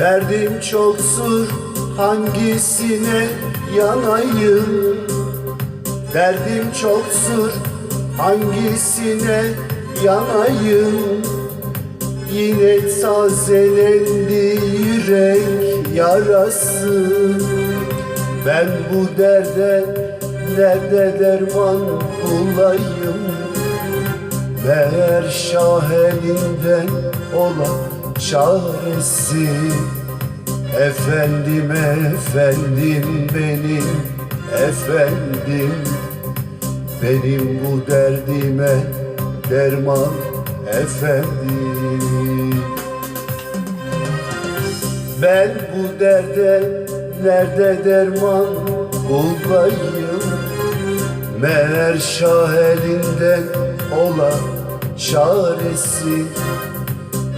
Derdim çoktur hangisine yanayım? Derdim çoktur hangisine yanayım? Yine tazelendi yürek yarası. Ben bu derde nerede derman bulayım Meğer şah elinden olan çaresi Efendim efendim benim efendim. Benim bu derdime derman efendim. Ben bu derde nerede derman bulayım Meğer şah elinden olan çaresi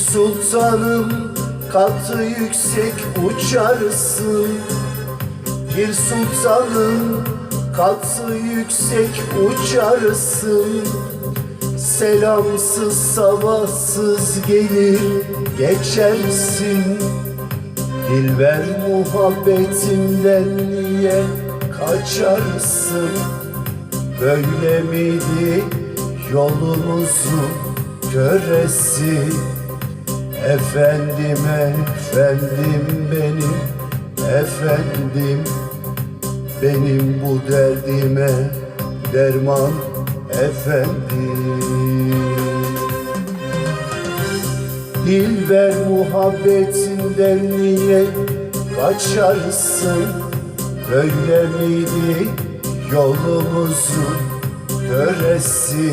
sultanım katı yüksek uçarsın. Bir sultanım katı yüksek uçarsın. Selamsız sabahsız gelir geçersin. Dilber muhabbetimden niye kaçarsın? Böyle miydi yolumuzun köresi Efendim efendim benim efendim. Benim bu derdime derman efendim. Dilber muhabbetinden niye kaçarsın? Böyle miydi yolumuzun köresi